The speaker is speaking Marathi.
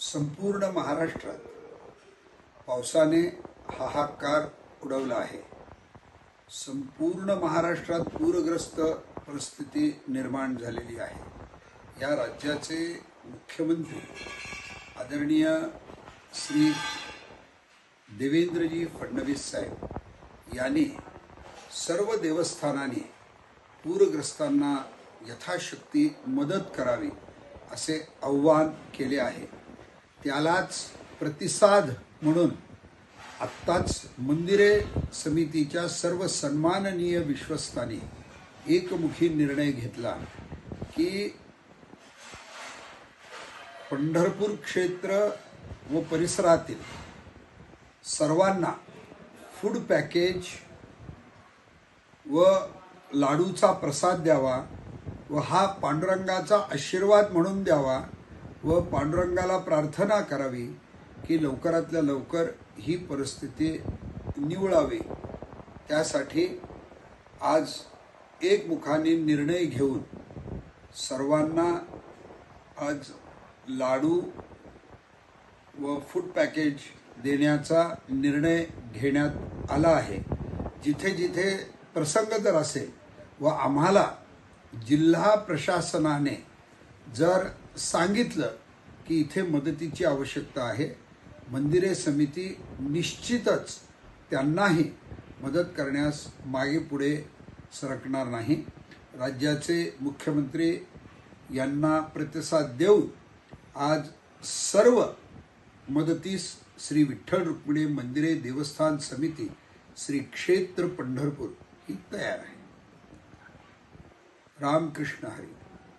संपूर्ण महाराष्ट्रात पावसाने हाहाकार उडवला आहे. संपूर्ण महाराष्ट्रात पूरग्रस्त परिस्थिती निर्माण झालेली आहे. या राज्याचे मुख्यमंत्री आदरणीय श्री देवेंद्रजी फडणवीस साहेब यांनी सर्व देवस्थानांनी पूरग्रस्तांना यथाशक्ती मदत करावी असे आव्हान केले आहे. त्यालाच प्रतिसाद म्हणून आत्ताच मंदिरे समितीच्या सर्व सन्माननीय विश्वस्तांनी एकमुखी निर्णय घेतला की पंढरपूर क्षेत्र व परिसरातील सर्वांना फूड पॅकेज व लाडूचा प्रसाद द्यावा व हा पांडुरंगाचा आशीर्वाद म्हणून द्यावा व पांडुरंगाला प्रार्थना करावी की लवकरातल्या लवकर ही परिस्थिती निवळावी. त्यासाठी आज एकमुखाने निर्णय घेऊन सर्वांना आज लाडू व फूड पॅकेज देण्याचा निर्णय घेण्यात आला आहे. जिथे जिथे प्रसंग जर असेल व आम्हाला जिल्हा प्रशासनाने जर सांगितलं की इथे मदतीची आवश्यकता आहे. मंदिरे समिती निश्चितच त्यांनाही मदत करण्यास मागे पुढे सरकणार नाही. राज्याचे मुख्यमंत्री यांना प्रतिसाद देऊन आज सर्व मदतीस श्री विठ्ठल रुक्मिणी मंदिरे देवस्थान समिती श्री क्षेत्र पंढरपूर ही तयार आहे. रामकृष्ण हरी.